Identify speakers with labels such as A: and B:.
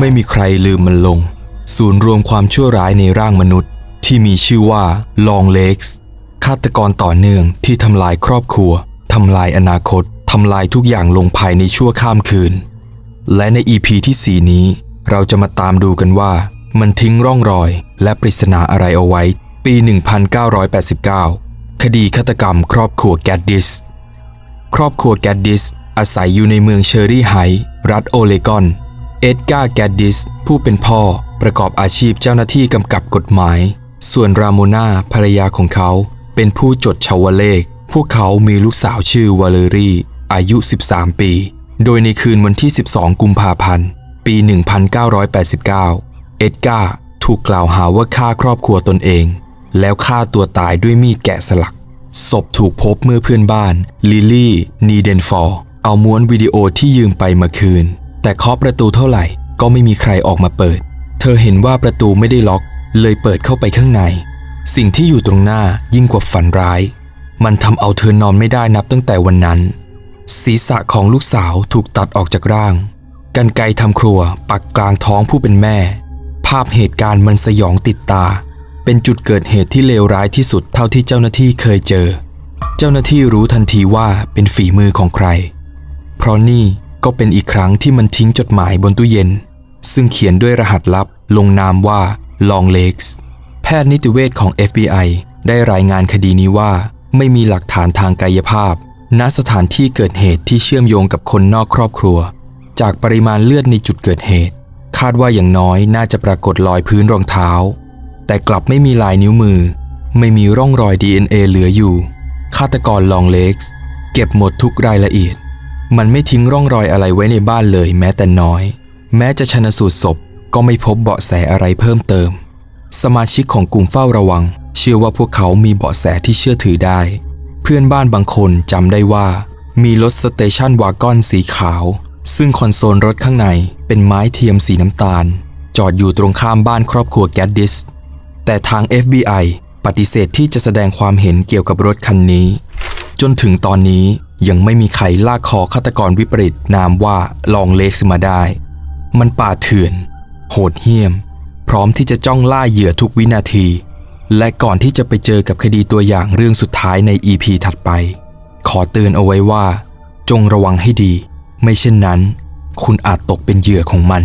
A: ไม่มีใครลืมมันลง ศูนย์รวมความชั่วร้ายในร่างมนุษย์ ที่มีชื่อว่า Long Legs ฆาตกรต่อเนื่องที่ทำลายครอบครัวทำลายอนาคตทำลายทุกอย่างลงภายในชั่วข้ามคืน และใน EP ที่4นี้ เราจะมาตามดูกันว่า มันทิ้งร่องรอย และปริศนาอะไรเอาไว้ ปี 1989 คดีฆาตกรรมครอบครัวแกดดิส ครอบครัวแกดดิสอาศัยอยู่ในเมืองเชอร์รี่ไฮท์รัฐโอเลกอน เอ็ดการ์แกดดิส ผู้เป็นพ่อประกอบอาชีพเจ้าหน้าที่กำกับกฎหมาย ส่วนราโมนาภรรยาของเขา เป็นผู้จดชาวเลข พวกเขามีลูกสาวชื่อวาเลรีอายุ 13 ปี โดยในคืนวันที่ 12 กุมภาพันธ์ ปี 1989 เอ็ดการ์ถูกกล่าวหาว่าฆ่าครอบครัวตนเอง แล้วฆ่าตัวตายด้วยมีดแกะสลัก ศพถูกพบเมื่อเพื่อนบ้านลิลลี่นีเดนฟอร์เอาม้วนวิดีโอที่ยืมไปมาคืน แต่เคาะประตูเท่าไหร่ก็ไม่มีใครออกมาเปิด เธอเห็นว่าประตูไม่ได้ล็อก เลยเปิดเข้าไปข้างใน สิ่งที่อยู่ตรงหน้ายิ่งกว่าฝันร้าย มันทำเอาเธอนอนไม่ได้นับตั้งแต่วันนั้น ศีรษะของลูกสาวถูกตัดออกจากร่าง กันไกทำครัวปักกลางท้องผู้เป็นแม่ ภาพเหตุการณ์มันสยองติดตา เป็นจุดเกิดเหตุที่เลวร้ายที่สุดเท่าที่เจ้าหน้าที่เคยเจอ เจ้าหน้าที่รู้ทันทีว่าเป็นฝีมือของใคร เพราะนี่ ก็เป็นอีกครั้งที่มันทิ้งจดหมายบนตู้เย็น ซึ่งเขียนด้วยรหัสลับลงนามว่า Long Legs แพทย์นิติเวชของ FBI ได้รายงานคดีนี้ว่า ไม่มีหลักฐานทางกายภาพ ณสถานที่เกิดเหตุที่เชื่อมโยงกับคนนอกครอบครัว จากปริมาณเลือดในจุดเกิดเหตุ คาดว่าอย่างน้อยน่าจะปรากฏรอยพื้นรองเท้า แต่กลับไม่มีลายนิ้วมือ ไม่มีร่องรอย DNA เหลืออยู่ฆาตกรลองเล็กส์เก็บหมดทุกรายละเอียด มันไม่ทิ้งร่องรอยอะไรไว้ในบ้านเลยแม้แต่น้อย แม้จะชนสูตรศพก็ไม่พบเบาะแสอะไรเพิ่มเติม สมาชิกของกลุ่มเฝ้าระวัง เชื่อว่าพวกเขามีเบาะแสที่เชื่อถือได้ เพื่อนบ้านบางคนจำได้ว่า มีรถสเตชันวากอนสีขาว ซึ่งคอนโซลรถข้างในเป็นไม้เทียมสีน้ำตาล จอดอยู่ตรงข้ามบ้านครอบครัวแกดดิส แต่ทาง FBI ปฏิเสธที่จะแสดงความเห็นเกี่ยวกับรถคันนี้ จนถึงตอนนี้ ยังไม่มีใครลากคอฆาตกรวิปริตนามว่าลองเล็กซ์มาได้ มันป่าเถื่อน โหดเหี้ยม พร้อมที่จะจ้องล่าเหยื่อทุกวินาที และก่อนที่จะไปเจอกับคดีตัวอย่างเรื่องสุดท้ายใน EP ถัดไป ขอเตือนเอาไว้ว่า จงระวังให้ดี ไม่เช่นนั้น คุณอาจตกเป็นเหยื่อของมัน